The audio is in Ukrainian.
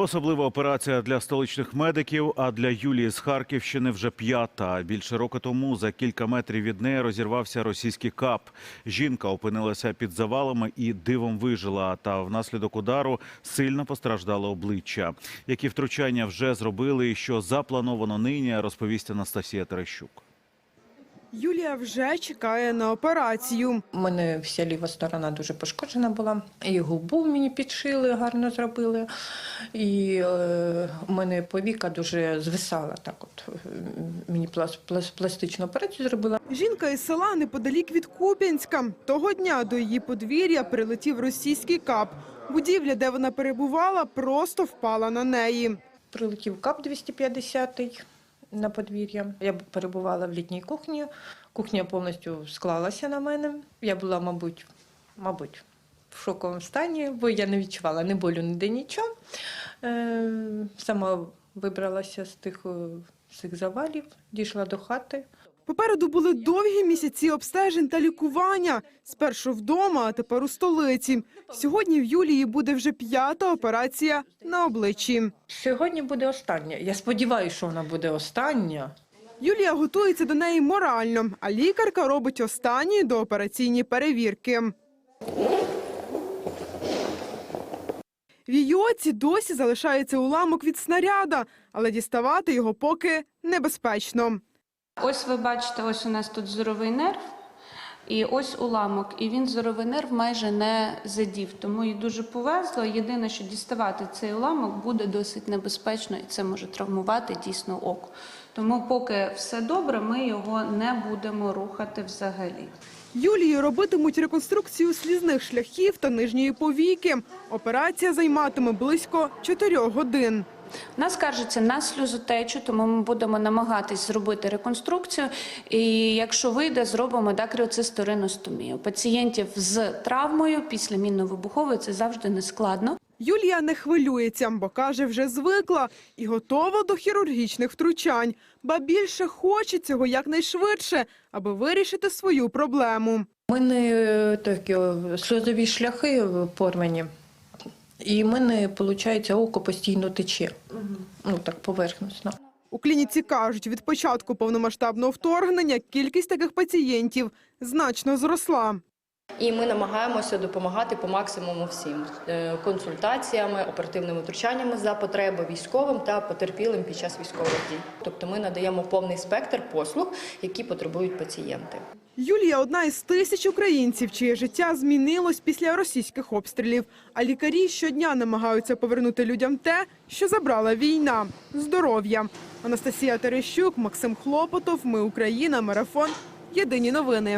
Особлива операція для столичних медиків, а для Юлії з Харківщини вже п'ята. Більше року тому за кілька метрів від неї розірвався російський кап. Жінка опинилася під завалами і дивом вижила. Та внаслідок удару сильно постраждало обличчя. Які втручання вже зробили і що заплановано нині, розповість Анастасія Терещук. Юлія вже чекає на операцію. У мене вся ліва сторона дуже пошкоджена була. І губу мені підшили, гарно зробили. І е, у мене повіка дуже звисала. Так от е, мені плас, плас, пластичну операцію зробила. Жінка із села неподалік від Куп'янська. Того дня до її подвір'я прилетів російський кап. Будівля, де вона перебувала, просто впала на неї. Прилетів кап 250 на подвір'я. Я перебувала в літній кухні. Кухня повністю склалася на мене. Я була, мабуть, мабуть, в шоковому стані, бо я не відчувала ні болю, ніде нічого. Е, сама вибралася з тих, е, з тих завалів, дійшла до хати. Попереду були довгі місяці обстежень та лікування. Спершу вдома, а тепер у столиці. Сьогодні в Юлії буде вже п'ята операція на обличчі. Сьогодні буде остання. Я сподіваюся, що вона буде остання. Юлія готується до неї морально, а лікарка робить останні доопераційні перевірки. В її оці досі залишається уламок від снаряда, але діставати його поки небезпечно. Ось ви бачите, ось у нас тут зоровий нерв. І ось уламок, і він зоровий нерв майже не задів. Тому їй дуже повезло. Єдине, що діставати цей уламок буде досить небезпечно, і це може травмувати дійсно око. Тому, поки все добре, ми його не будемо рухати взагалі. Юлії робитимуть реконструкцію слізних шляхів та нижньої повіки. Операція займатиме близько чотирьох годин. Вона скаржиться на сльозотечу, тому ми будемо намагатись зробити реконструкцію. І якщо вийде, зробимо дакріоцисториностомію. Пацієнтів з травмою після мінно-вибухової це завжди не складно. Юлія не хвилюється, бо каже, вже звикла і готова до хірургічних втручань. Ба більше хоче цього якнайшвидше, аби вирішити свою проблему. У мене е, такі сльозові шляхи порвані. І в мене, виходить, око постійно тече. Ну так поверхносно. У клініці кажуть, від початку повномасштабного вторгнення кількість таких пацієнтів значно зросла. І ми намагаємося допомагати по максимуму всім Е, консультаціями, оперативними втручаннями за потреби військовим та потерпілим під час військових дій. Тобто ми надаємо повний спектр послуг, які потребують пацієнти. Юлія одна із тисяч українців, чиє життя змінилось після російських обстрілів. А лікарі щодня намагаються повернути людям те, що забрала війна здоров'я. Анастасія Терещук, Максим Хлопотов. Ми Україна. Марафон. Єдині новини.